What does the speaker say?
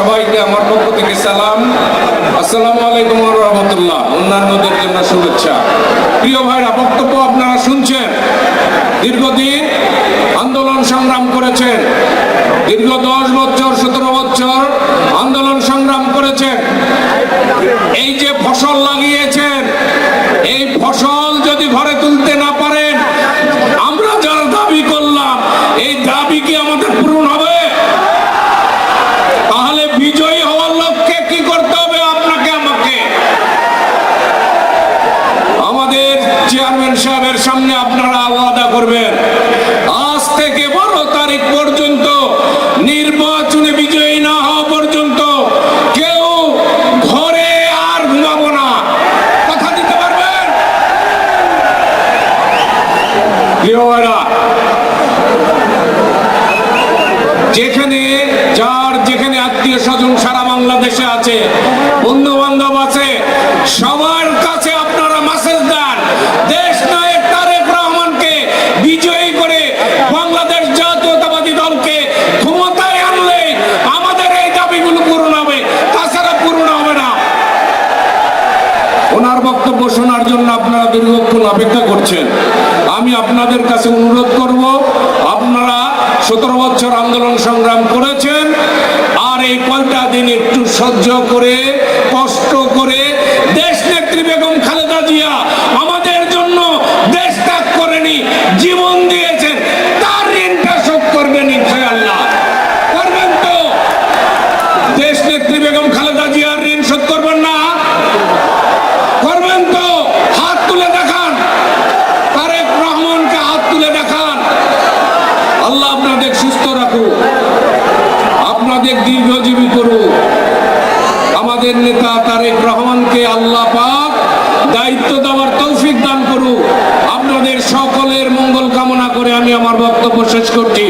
সবাইকে আমার পক্ষ থেকে সালাম। আসসালামু আলাইকুম রহমতুল্লাহ। অন্যান্যদের জন্য শুভেচ্ছা। প্রিয় ভাইরা, বক্তব্য আপনারা শুনছেন। দীর্ঘদিন আন্দোলন সংগ্রাম করেছেন। দীর্ঘ দশ বছর, সতেরো বছর আন্দোলন সংগ্রাম সাহেবের সামনে আপনারা আলাদা করবেন। আজ থেকে বারো তারিখ পর্যন্ত নির্বাচনে বিজয়ী না হওয়া পর্যন্ত কেউ ঘরে আর ঘুমাবো না। কথা দিতে পারবেন? যেখানে যার যেখানে আত্মীয় স্বজন সারা বাংলাদেশে আছে বন্ধু বান্ধব আছে সবার কাছে আপনারা মেসেজ দেন দেশ নায়ক তারেক রহমানকে বিজয়ী করে বাংলাদেশ জাতীয়তাবাদী দলকে ক্ষমতায় আনলে আমাদের এই দাবিগুলো পূরণ হবে তাছাড়া পূরণ হবে না ওনার বক্তব্য শোনার জন্য আপনারা দীর্ঘক্ষণ অপেক্ষা করছেন। আমি আপনাদের কাছে অনুরোধ করব, আপনারা সতেরো বছর আন্দোলন সংগ্রাম করেছেন, আর এই কয়টা দিন একটু সহ্য করে, কষ্ট করে দেশ নেত্রী বেগম খালেদা জিয়া আমাদের জন্য দেশ ত্যাগ করেনি, জীবন দিয়েছেন, তার ঋণটা শোধ করবেন ইনশাআল্লাহ করবেন তো দেশ নেত্রী বেগম খালেদা জিয়ার ঋণ শোধ করবেন না করবেন তো হাত তুলে দেখান তারেক রহমানকে হাত তুলে দেখান আল্লাহ আপনাদের সুস্থ রাখুক আপনাদের দীর্ঘজীবী করুক। আমাদের নেতা তারেক রহমানকে আল্লাহ পাক দায়িত্ব দেওয়ার তৌফিক দান করুক। আপনাদের সকলের মঙ্গল কামনা করে আমি আমার বক্তব্য শেষ করছি।